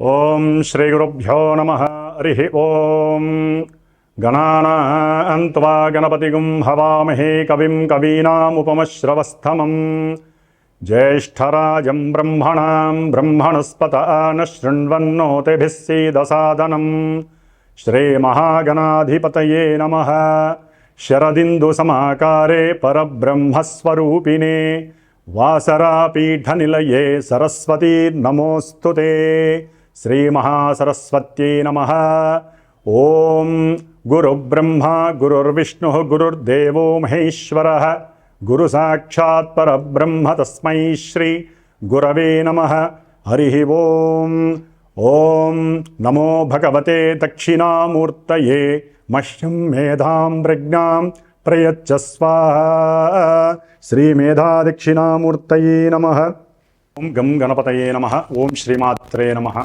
ఓం శ్రీ గురుభ్యో నమ. హరి ఓం. గణానాన్వా గణపతిగుం హవామహే కవిం కవీనాముపమశ్రవస్తమం జ్యేష్టరాజం బ్రహ్మణాం బ్రహ్మణస్పత న శృణ్వన్నోతిభిస్సీదసాదనం శ్రీమహాగణాధిపతయే నమ. శరదిందుసమాకారే పరబ్రహ్మస్వరూపిణే. వాసరాపీఠనిలయే సరస్వతీర్నమోऽस्तु ते శ్రీమహాసరస్వత్యై నమ. ఓం గురుబ్రహ్మ గురుర్విష్ణు గురుర్దేవో మహేశ్వర. గురు సాక్షాత్ పరబ్రహ్మ తస్మై శ్రీ గురవే నమ. హరి ఓం. ఓం నమో భగవతే దక్షిణామూర్తయే మహ్యం మేధాం ప్రజ్ఞాం ప్రయచ్చస్వా శ్రీమేధాదక్షిణామూర్తయే నమ. ఓం గం గణపతయే నమ. ఓం శ్రీమాత్రే నమ.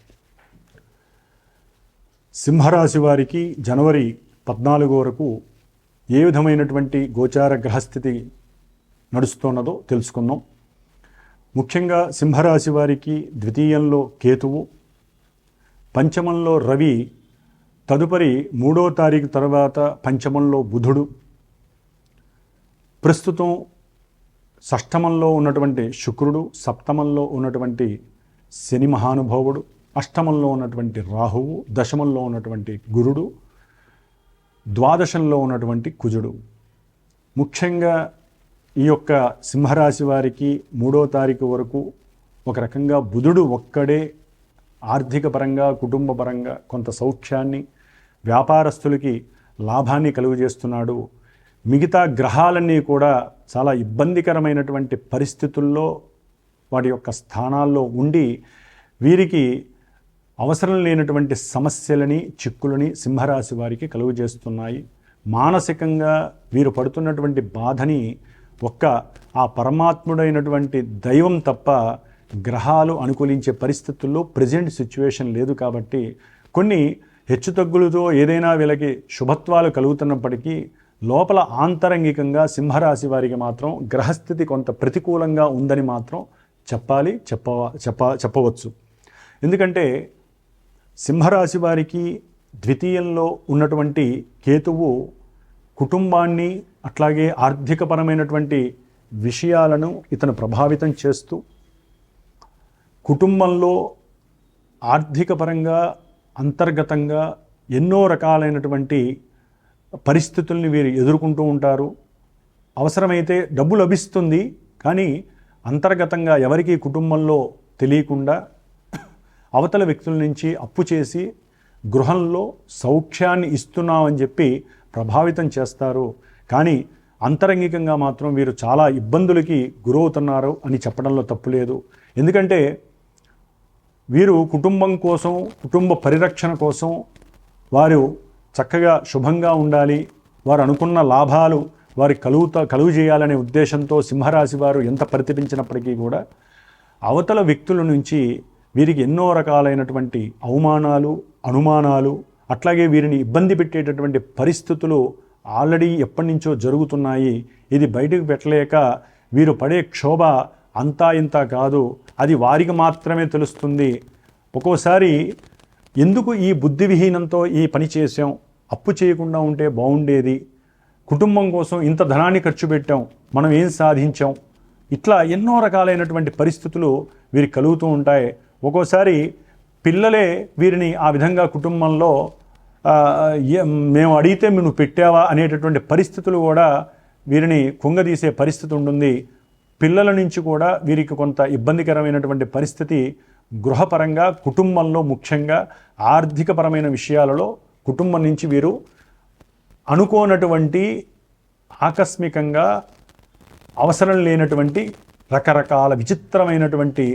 సింహరాశి వారికి జనవరి పద్నాలుగు వరకు ఏ విధమైనటువంటి గోచార గ్రహస్థితి నడుస్తున్నదో తెలుసుకుందాం. ముఖ్యంగా సింహరాశి వారికి ద్వితీయంలో కేతువు పంచమంలో రవి తదుపరి మూడో తారీఖు తర్వాత పంచమంలో బుధుడు. ప్రస్తుతం షష్టమంలో ఉన్నటువంటి శుక్రుడు సప్తమంలో ఉన్నటువంటి శని మహానుభావుడు. అష్టమంలో ఉన్నటువంటి రాహువు దశమంలో ఉన్నటువంటి గురుడు ద్వాదశంలో ఉన్నటువంటి కుజుడు. ముఖ్యంగా ఈ యొక్క సింహరాశి వారికి మూడో తారీఖు వరకు ఒక రకంగా బుధుడు ఒక్కడే ఆర్థిక పరంగా కుటుంబ పరంగా కొంత సౌఖ్యాన్ని వ్యాపారస్తులకి లాభాన్ని కలుగజేస్తున్నాడు. మిగతా గ్రహాలన్నీ కూడా చాలా ఇబ్బందికరమైనటువంటి పరిస్థితుల్లో వాటి యొక్క స్థానాల్లో ఉండి వీరికి అవసరం లేనటువంటి సమస్యలని చిక్కులని సింహరాశి వారికి కలుగజేస్తున్నాయి మానసికంగా వీరు పడుతున్నటువంటి బాధని ఒక్క ఆ పరమాత్ముడైనటువంటి దైవం తప్ప గ్రహాలు అనుకూలించే పరిస్థితుల్లో ప్రజెంట్ సిచ్యువేషన్ లేదు కాబట్టి కొన్ని హెచ్చుతగ్గులతో ఏదైనా వీళ్ళకి శుభత్వాలు కలుగుతున్నప్పటికీ లోపల ఆంతరంగికంగా సింహరాశి వారికి మాత్రం గ్రహస్థితి కొంత ప్రతికూలంగా ఉందని మాత్రం చెప్పాలి చెప్ప చెప్ప చెప్పవచ్చు. ఎందుకంటే సింహరాశి వారికి ద్వితీయంలో ఉన్నటువంటి కేతువు కుటుంబాన్ని అట్లాగే ఆర్థికపరమైనటువంటి విషయాలను ఇతను ప్రభావితం చేస్తూ కుటుంబంలో ఆర్థికపరంగా అంతర్గతంగా ఎన్నో రకాలైనటువంటి పరిస్థితుల్ని వీరు ఎదుర్కొంటూ ఉంటారు. అవసరమైతే డబ్బు లభిస్తుంది కానీ అంతర్గతంగా ఎవరికీ కుటుంబంలో తెలియకుండా అవతల వ్యక్తుల నుంచి అప్పు చేసి గృహంలో సౌఖ్యాన్ని ఇస్తున్నామని చెప్పి ప్రభావితం చేస్తారు. కానీ అంతరంగికంగా మాత్రం వీరు చాలా ఇబ్బందులకి గురవుతున్నారు అని చెప్పడంలో తప్పు లేదు. ఎందుకంటే వీరు కుటుంబం కోసం కుటుంబ పరిరక్షణ కోసం వారు చక్కగా శుభంగా ఉండాలి. వారు అనుకున్న లాభాలు వారి కలుగుత కలుగు చేయాలనే ఉద్దేశంతో సింహరాశి వారు ఎంత పరితపించినప్పటికీ కూడా అవతల వ్యక్తుల నుంచి వీరికి ఎన్నో రకాలైనటువంటి అవమానాలు అనుమానాలు అట్లాగే వీరిని ఇబ్బంది పెట్టేటటువంటి పరిస్థితులు ఆల్రెడీ ఎప్పటి నుంచో జరుగుతున్నాయి. ఇది బయటకు పెట్టలేక వీరు పడే క్షోభ అంతా ఇంత కాదు. అది వారికి మాత్రమే తెలుస్తుంది. ఒక్కోసారి ఎందుకు ఈ బుద్ధి విహీనంతో ఈ పని చేసాం అప్పు చేయకుండా ఉంటే బాగుండేది. కుటుంబం కోసం ఇంత ధనాన్ని ఖర్చు పెట్టాం. మనం ఏం సాధించాం? ఇట్లా ఎన్నో రకాలైనటువంటి పరిస్థితులు వీరికి కలుగుతూ ఉంటాయి. ఒక్కోసారి పిల్లలే వీరిని ఆ విధంగా కుటుంబంలో మేము అడిగితే నువ్వు పెట్టావా అనేటటువంటి పరిస్థితులు కూడా వీరిని కుంగదీసే పరిస్థితి ఉంటుంది. పిల్లల నుంచి కూడా వీరికి కొంత ఇబ్బందికరమైనటువంటి పరిస్థితి గృహపరంగా కుటుంబంలో ముఖ్యంగా ఆర్థికపరమైన విషయాలలో కుటుంబం నుంచి వీరు అనుకోనటువంటి ఆకస్మికంగా అవసరం లేనటువంటి రకరకాల విచిత్రమైనటువంటి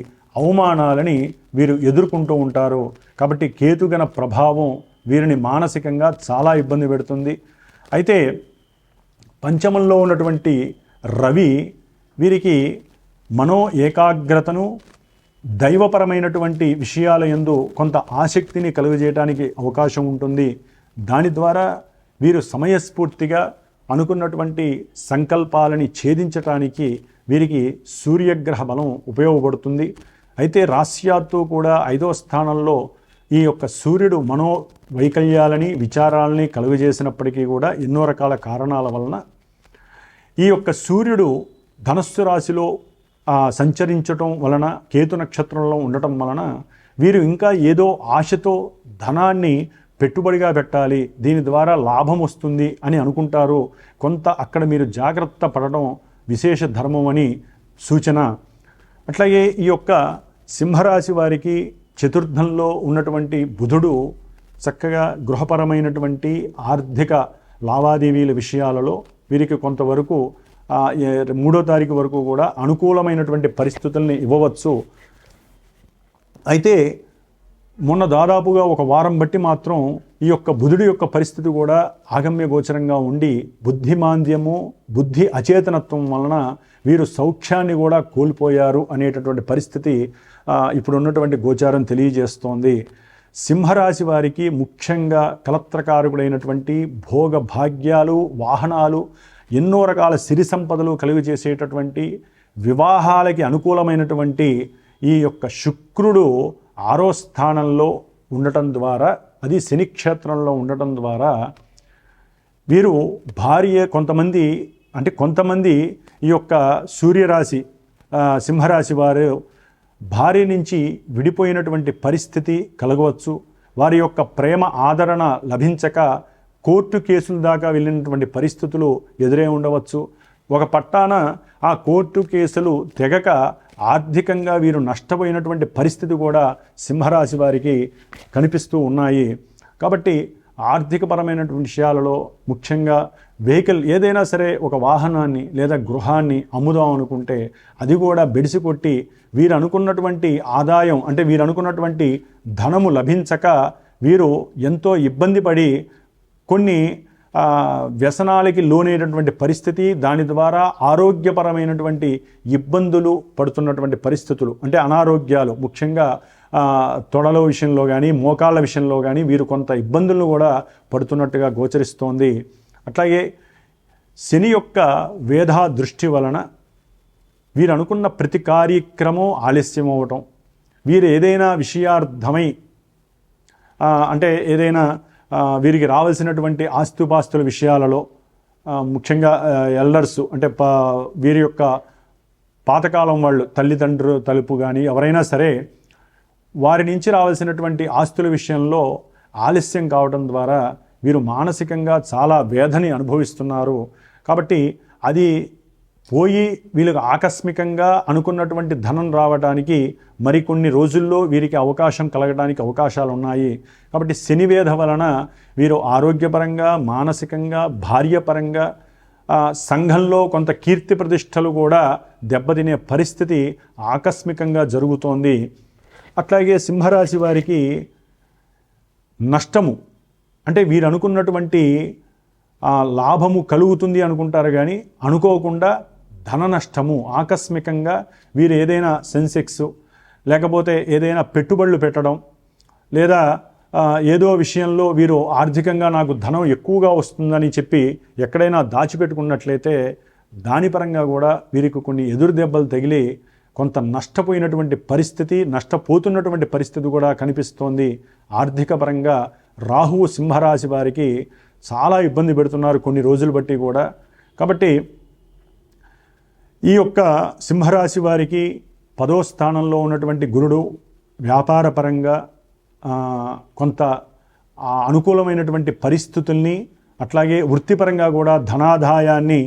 అవమానాలని వీరు ఎదుర్కొంటూ ఉంటారు. కాబట్టి కేతుగన ప్రభావం వీరిని మానసికంగా చాలా ఇబ్బంది పెడుతుంది. అయితే పంచమంలో ఉన్నటువంటి రవి వీరికి మనో ఏకాగ్రతను దైవపరమైనటువంటి విషయాల యందు కొంత ఆసక్తిని కలుగజేయడానికి అవకాశం ఉంటుంది. దాని ద్వారా వీరు సమయస్ఫూర్తిగా అనుకున్నటువంటి సంకల్పాలని ఛేదించటానికి వీరికి సూర్యగ్రహ బలం ఉపయోగపడుతుంది. అయితే రాశ్యాత్తు కూడా ఐదవ స్థానంలో ఈ యొక్క సూర్యుడు మనో వైకల్యాలని విచారాలని కలుగజేసినప్పటికీ కూడా ఎన్నో రకాల కారణాల వలన ఈ యొక్క సూర్యుడు ధనస్సు రాశిలో సంచరించటం వలన కేతు నక్షత్రంలో ఉండటం వలన వీరు ఇంకా ఏదో ఆశతో ధనాన్ని పెట్టుబడిగా పెట్టాలి దీని ద్వారా లాభం వస్తుంది అని అనుకుంటారు. కొంత అక్కడ మీరు జాగ్రత్త పడడం విశేష ధర్మం అని సూచన. అట్లాగే ఈ యొక్క సింహరాశి వారికి చతుర్థంలో ఉన్నటువంటి బుధుడు చక్కగా గృహపరమైనటువంటి ఆర్థిక లావాదేవీల విషయాలలో వీరికి కొంతవరకు మూడో తారీఖు వరకు కూడా అనుకూలమైనటువంటి పరిస్థితుల్ని ఇవ్వవచ్చు. అయితే మొన్న దాదాపుగా ఒక వారం బట్టి మాత్రం ఈ యొక్క బుధుడి యొక్క పరిస్థితి కూడా ఆగమ్య గోచరంగా ఉండి బుద్ధిమాంద్యము బుద్ధి అచేతనత్వం వలన వీరు సౌఖ్యాన్ని కూడా కోల్పోయారు అనేటటువంటి పరిస్థితి ఇప్పుడు ఉన్నటువంటి గోచారం తెలియజేస్తోంది. సింహరాశి వారికి ముఖ్యంగా కలత్రకారకుడైనటువంటి భోగ భాగ్యాలు వాహనాలు ఎన్నో రకాల సిరి సంపదలు కలుగు చేసేటటువంటి వివాహాలకి అనుకూలమైనటువంటి ఈ యొక్క శుక్రుడు ఆరో స్థానంలో ఉండటం ద్వారా అది శనిక్షేత్రంలో ఉండటం ద్వారా వీరు భార్య కొంతమంది అంటే కొంతమంది ఈ యొక్క సూర్యరాశి సింహరాశి వారు భార్య నుంచి విడిపోయినటువంటి పరిస్థితి కలగవచ్చు. వారి యొక్క ప్రేమ ఆదరణ లభించక కోర్టు కేసుల దాకా వెళ్ళినటువంటి పరిస్థితులు ఎదురే ఉండవచ్చు. ఒక పట్టాన ఆ కోర్టు కేసులు తెగక ఆర్థికంగా వీరు నష్టపోయినటువంటి పరిస్థితి కూడా సింహరాశి వారికి కనిపిస్తూ ఉన్నాయి. కాబట్టి ఆర్థికపరమైనటువంటి విషయాలలో ముఖ్యంగా వెహికల్ ఏదైనా సరే ఒక వాహనాన్ని లేదా గృహాన్ని అమ్ముదాం అనుకుంటే అది కూడా బెడిసి కొట్టి వీరు అనుకున్నటువంటి ఆదాయం అంటే వీరు అనుకున్నటువంటి ధనము లభించక వీరు ఎంతో ఇబ్బంది పడి కొన్ని వ్యసనాలకి లోనైనటువంటి పరిస్థితి దాని ద్వారా ఆరోగ్యపరమైనటువంటి ఇబ్బందులు పడుతున్నటువంటి పరిస్థితులు అంటే అనారోగ్యాలు. ముఖ్యంగా తొడల విషయంలో కానీ మోకాళ్ళ విషయంలో కానీ వీరు కొంత ఇబ్బందులను కూడా పడుతున్నట్టుగా గోచరిస్తోంది. అట్లాగే శని యొక్క వేధా దృష్టి వలన వీరు అనుకున్న ప్రతి కార్యక్రమం ఆలస్యం అవ్వటం వీరు ఏదైనా విషయార్థమై అంటే ఏదైనా వీరికి రావాల్సినటువంటి ఆస్తిపాస్తుల విషయాలలో ముఖ్యంగా ఎల్డర్స్ అంటే ప వీరి యొక్క పాతకాలం వాళ్ళు తల్లిదండ్రులు తలుపు కానీ ఎవరైనా సరే వారి నుంచి రావాల్సినటువంటి ఆస్తుల విషయంలో ఆలస్యం కావడం ద్వారా వీరు మానసికంగా చాలా వేదని అనుభవిస్తున్నారు. కాబట్టి అది పోయి వీళ్ళకి ఆకస్మికంగా అనుకున్నటువంటి ధనం రావడానికి మరికొన్ని రోజుల్లో వీరికి అవకాశం కలగడానికి అవకాశాలు ఉన్నాయి. కాబట్టి శనివేధ వలన వీరు ఆరోగ్యపరంగా మానసికంగా భార్యపరంగా సంఘంలో కొంత కీర్తి ప్రతిష్టలు కూడా దెబ్బతినే పరిస్థితి ఆకస్మికంగా జరుగుతోంది. అట్లాగే సింహరాశి వారికి నష్టము. అంటే వీరు అనుకున్నటువంటి లాభము కలుగుతుంది అనుకుంటారు కానీ అనుకోకుండా ధన నష్టము ఆకస్మికంగా వీరు ఏదైనా సెన్సెక్స్ లేకపోతే ఏదైనా పెట్టుబడులు పెట్టడం లేదా ఏదో విషయంలో వీరు ఆర్థికంగా నాకు ధనం ఎక్కువగా వస్తుందని చెప్పి ఎక్కడైనా దాచిపెట్టుకున్నట్లయితే దాని పరంగా కూడా వీరికి కొన్ని ఎదురు దెబ్బలు తగిలి కొంత నష్టపోయినటువంటి పరిస్థితి నష్టపోతున్నటువంటి పరిస్థితి కూడా కనిపిస్తోంది. ఆర్థిక పరంగా రాహువు సింహరాశి వారికి చాలా ఇబ్బంది పెడుతున్నారు కొన్ని రోజులు బట్టి కూడా. కాబట్టి ఈ యొక్క సింహరాశి వారికి పదో స్థానంలో ఉన్నటువంటి గురుడు వ్యాపారపరంగా కొంత అనుకూలమైనటువంటి పరిస్థితుల్ని అట్లాగే వృత్తిపరంగా కూడా ధనాదాయాన్ని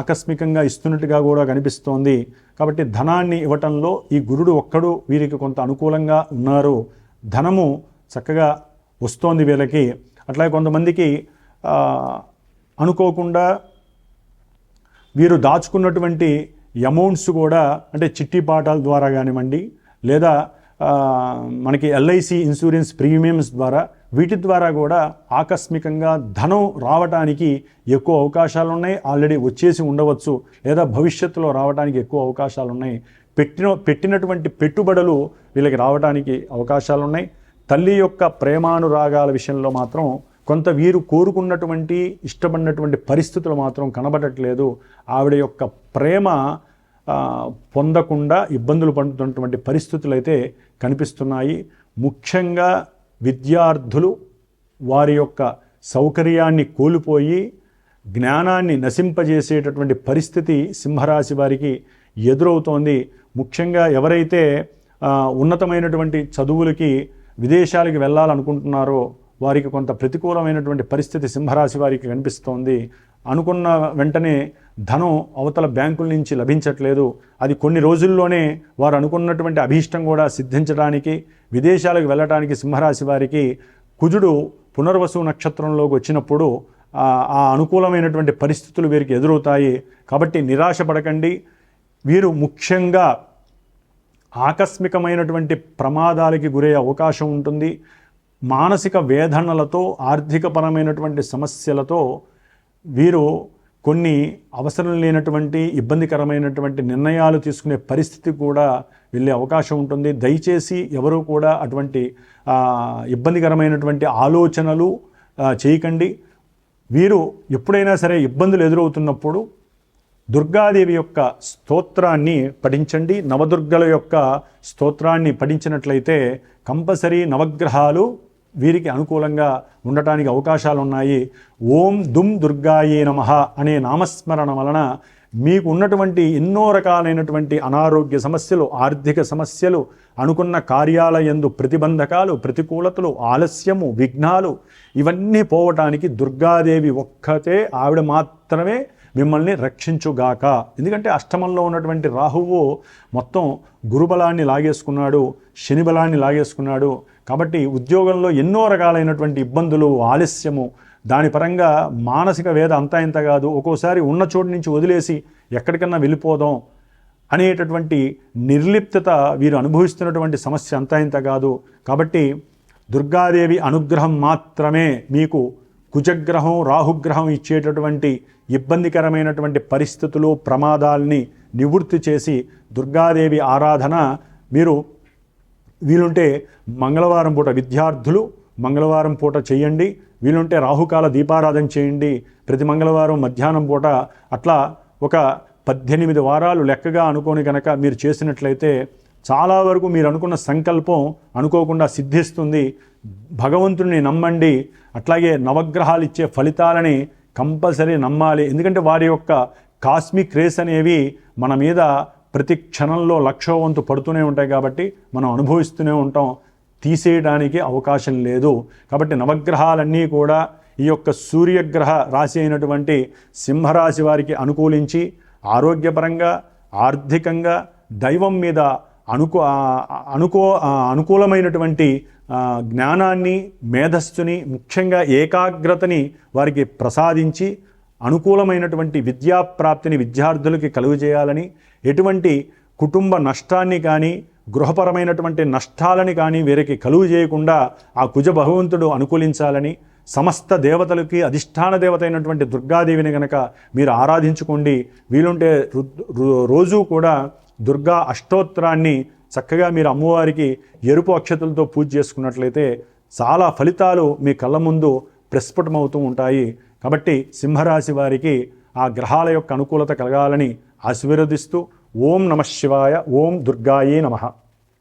ఆకస్మికంగా ఇస్తున్నట్టుగా కూడా కనిపిస్తోంది. కాబట్టి ధనాన్ని ఇవ్వటంలో ఈ గురుడు ఒక్కడు వీరికి కొంత అనుకూలంగా ఉన్నారు. ధనము చక్కగా వస్తోంది వీళ్ళకి. అట్లాగే కొంతమందికి అనుకోకుండా వీరు దాచుకున్నటువంటి అమౌంట్స్ కూడా అంటే చిట్టి పాఠాల ద్వారా కానివ్వండి లేదా మనకి ఎల్ఐసి ఇన్సూరెన్స్ ప్రీమియమ్స్ ద్వారా వీటి ద్వారా కూడా ఆకస్మికంగా ధనం రావడానికి ఎక్కువ అవకాశాలు ఉన్నాయి ఆల్రెడీ వచ్చేసి ఉండవచ్చు లేదా భవిష్యత్తులో రావడానికి ఎక్కువ అవకాశాలు ఉన్నాయి పెట్టిన పెట్టినటువంటి పెట్టుబడులు వీళ్ళకి రావడానికి అవకాశాలు ఉన్నాయి తల్లి యొక్క ప్రేమానురాగాల విషయంలో మాత్రం కొంత వీరు కోరుకున్నటువంటి ఇష్టపడినటువంటి పరిస్థితులు మాత్రం కనబడట్లేదు. ఆవిడ యొక్క ప్రేమ పొందకుండా ఇబ్బందులు పడుతున్నటువంటి పరిస్థితులు అయితే కనిపిస్తున్నాయి. ముఖ్యంగా విద్యార్థులు వారి యొక్క సౌకర్యాన్ని కోల్పోయి జ్ఞానాన్ని నశింపజేసేటటువంటి పరిస్థితి సింహరాశి వారికి ఎదురవుతోంది. ముఖ్యంగా ఎవరైతే ఉన్నతమైనటువంటి చదువులకి విదేశాలకి వెళ్ళాలనుకుంటున్నారో వారికి కొంత ప్రతికూలమైనటువంటి పరిస్థితి సింహరాశి వారికి కనిపిస్తోంది. అనుకున్న వెంటనే ధనం అవతల బ్యాంకుల నుంచి లభించట్లేదు. అది కొన్ని రోజుల్లోనే వారు అనుకున్నటువంటి అభీష్టం కూడా సిద్ధించడానికి విదేశాలకు వెళ్ళటానికి సింహరాశి వారికి కుజుడు పునర్వసు నక్షత్రంలోకి వచ్చినప్పుడు ఆ అనుకూలమైనటువంటి పరిస్థితులు వీరికి ఎదురవుతాయి. కాబట్టి నిరాశ పడకండి వీరు ముఖ్యంగా ఆకస్మికమైనటువంటి ప్రమాదాలకి గురయ్యే అవకాశం ఉంటుంది. మానసిక వేదనలతో ఆర్థికపరమైనటువంటి సమస్యలతో వీరు కొన్ని అవసరం లేనటువంటి ఇబ్బందికరమైనటువంటి నిర్ణయాలు తీసుకునే పరిస్థితి కూడా వెళ్ళే అవకాశం ఉంటుంది. దయచేసి ఎవరు కూడా అటువంటి ఇబ్బందికరమైనటువంటి ఆలోచనలు చేయకండి. వీరు ఎప్పుడైనా సరే ఇబ్బందులు ఎదురవుతున్నప్పుడు దుర్గాదేవి యొక్క స్తోత్రాన్ని పఠించండి. నవదుర్గల యొక్క స్తోత్రాన్ని పఠించినట్లయితే కంపల్సరీ నవగ్రహాలు వీరికి అనుకూలంగా ఉండటానికి అవకాశాలు ఉన్నాయి ఓం దుమ్ దుర్గాయే నమ అనే నామస్మరణ వలన మీకు ఉన్నటువంటి ఎన్నో రకాలైనటువంటి అనారోగ్య సమస్యలు ఆర్థిక సమస్యలు అనుకున్న కార్యాలయందు ప్రతిబంధకాలు ప్రతికూలతలు ఆలస్యము విఘ్నాలు ఇవన్నీ పోవటానికి దుర్గాదేవి ఒక్కతే ఆవిడ మాత్రమే మిమ్మల్ని రక్షించుగాక. ఎందుకంటే అష్టమంలో ఉన్నటువంటి రాహువు మొత్తం గురుబలాన్ని లాగేసుకున్నాడు శని బలాన్ని లాగేసుకున్నాడు. కాబట్టి ఉద్యోగంలో ఎన్నో రకాలైనటువంటి ఇబ్బందులు ఆలస్యము. దాని పరంగా మానసిక వేద అంతా ఇంత కాదు. ఒక్కోసారి ఉన్న చోటు నుంచి వదిలేసి ఎక్కడికన్నా వెళ్ళిపోదాం అనేటటువంటి నిర్లిప్తత వీరు అనుభవిస్తున్నటువంటి సమస్య అంతా ఇంత కాదు. కాబట్టి దుర్గాదేవి అనుగ్రహం మాత్రమే మీకు కుజగ్రహం రాహుగ్రహం ఇచ్చేటటువంటి ఇబ్బందికరమైనటువంటి పరిస్థితులు ప్రమాదాల్ని నివృత్తి చేసి దుర్గాదేవి ఆరాధన మీరు వీలుంటే మంగళవారం పూట విద్యార్థులు మంగళవారం పూట చేయండి. వీలుంటే రాహుకాల దీపారాధన చేయండి. ప్రతి మంగళవారం మధ్యాహ్నం పూట అట్లా ఒక పద్దెనిమిది వారాలు లెక్కగా అనుకోని కనుక మీరు చేసినట్లయితే చాలా వరకు మీరు అనుకున్న సంకల్పం అనుకోకుండా సిద్ధిస్తుంది. భగవంతుడిని నమ్మండి. అట్లాగే నవగ్రహాలు ఇచ్చే ఫలితాలని కంపల్సరీ నమ్మాలి. ఎందుకంటే వారి యొక్క కాస్మిక్ రేస్ అనేవి మన మీద ప్రతి క్షణంలో లక్షో వంతు పడుతూనే ఉంటాయి కాబట్టి మనం అనుభవిస్తూనే ఉంటాం. తీసేయడానికి అవకాశం లేదు. కాబట్టి నవగ్రహాలన్నీ కూడా ఈ యొక్క సూర్యగ్రహ రాశి అయినటువంటి సింహరాశి వారికి అనుకూలించి ఆరోగ్యపరంగా ఆర్థికంగా దైవం మీద అనుకూ అనుకో అనుకూలమైనటువంటి జ్ఞానాన్ని మేధస్సుని ముఖ్యంగా ఏకాగ్రతని వారికి ప్రసాదించి అనుకూలమైనటువంటి విద్యాప్రాప్తిని విద్యార్థులకి కలుగజేయాలని ఎటువంటి కుటుంబ నష్టాన్ని కానీ గృహపరమైనటువంటి నష్టాలని కానీ వీరికి కలుగు చేయకుండా ఆ కుజ భగవంతుడు అనుకూలించాలని సమస్త దేవతలకి అధిష్టాన దేవత అయినటువంటి దుర్గాదేవిని గనక మీరు ఆరాధించుకోండి వీలుంటే రు- రు- రోజు కూడా దుర్గా అష్టోత్తరాన్ని చక్కగా మీరు అమ్మవారికి ఎరుపు అక్షతలతో పూజ చేసుకున్నట్లయితే చాలా ఫలితాలు మీ కళ్ళ ముందు ప్రస్ఫుటమవుతూ ఉంటాయి. కాబట్టి సింహరాశి వారికి ఆ గ్రహాల యొక్క అనుకూలత కలగాలని ఆశీర్వదిస్తూ ఓం నమ శివాయ ఓం దుర్గాయే నమః.